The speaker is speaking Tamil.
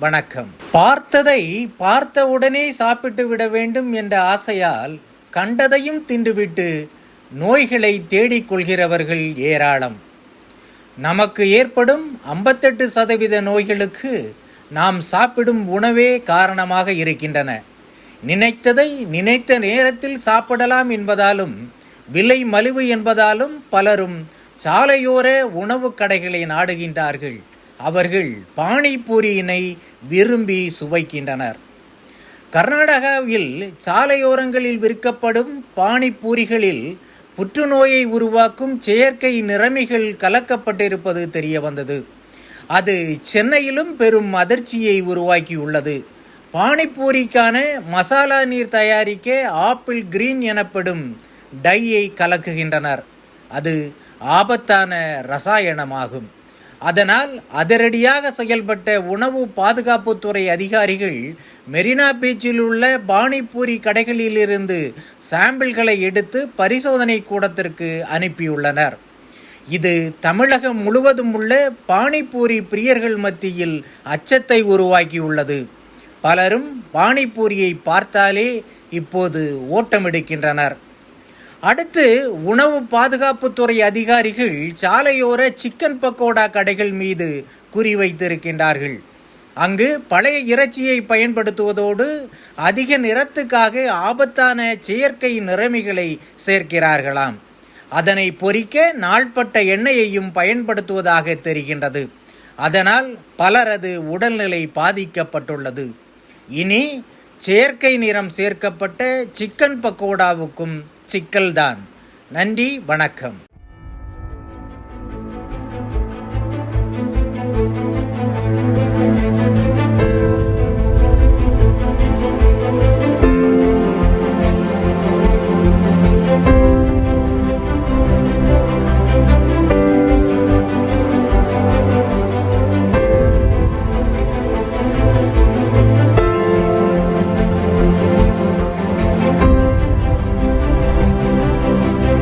வணக்கம். பார்த்ததை பார்த்தவுடனே சாப்பிட்டு விட வேண்டும் என்ற ஆசையால் கண்டதையும் தின்றுவிட்டு நோய்களை தேடிக் கொள்கிறவர்கள் ஏராளம். நமக்கு ஏற்படும் ஐம்பத்தெட்டு சதவீத நோய்களுக்கு நாம் சாப்பிடும் உணவே காரணமாக இருக்கின்றன. நினைத்ததை நினைத்த நேரத்தில் சாப்பிடலாம் என்பதாலும் விலை மலிவு என்பதாலும் பலரும் சாலையோர உணவு கடைகளை நாடுகின்றார்கள். அவர்கள் பானிபூரியினை விரும்பி சுவைக்கின்றனர். கர்நாடகாவில் சாலையோரங்களில் விற்கப்படும் பானிபூரிகளில் புற்றுநோயை உருவாக்கும் செயற்கை நிறமிகள் கலக்கப்பட்டிருப்பது தெரிய வந்தது அது சென்னையிலும் பெரும் அதிர்ச்சியை உருவாக்கியுள்ளது. பானிபூரிக்கான மசாலா நீர் தயாரிக்க ஆப்பிள் கிரீன் எனப்படும் டையை கலக்குகின்றனர். அது ஆபத்தான ரசாயனமாகும். அதனால் அதிரடியாக செயல்பட்ட உணவு பாதுகாப்புத்துறை அதிகாரிகள் மெரினா பீச்சில் உள்ள பானிபூரி கடைகளிலிருந்து சாம்பிள்களை எடுத்து பரிசோதனை கூடத்திற்கு அனுப்பியுள்ளனர். இது தமிழகம் முழுவதும் உள்ள பானிபூரி பிரியர்கள் மத்தியில் அச்சத்தை உருவாக்கியுள்ளது. பலரும் பானிபூரியை பார்த்தாலே இப்போது ஓட்டமெடுக்கின்றனர் அடுத்து உணவு பாதுகாப்புத்துறை அதிகாரிகள் சாலையோர சிக்கன் பக்கோடா கடைகள் மீது குறிவைத்திருக்கின்றார்கள் அங்கு பழைய இறைச்சியை பயன்படுத்துவதோடு அதிக நிறத்துக்காக ஆபத்தான செயற்கை நிறமிகளை சேர்க்கிறார்களாம். அதனை பொறிக்க நாள்பட்ட எண்ணெயையும் பயன்படுத்துவதாக தெரிகின்றது. அதனால் பலரது உடல்நிலை பாதிக்கப்பட்டுள்ளது. இனி செயற்கை நிறம் சேர்க்கப்பட்ட சிக்கன் பக்கோடாவுக்கும் சிக்கல்தான். நன்றி வணக்கம்.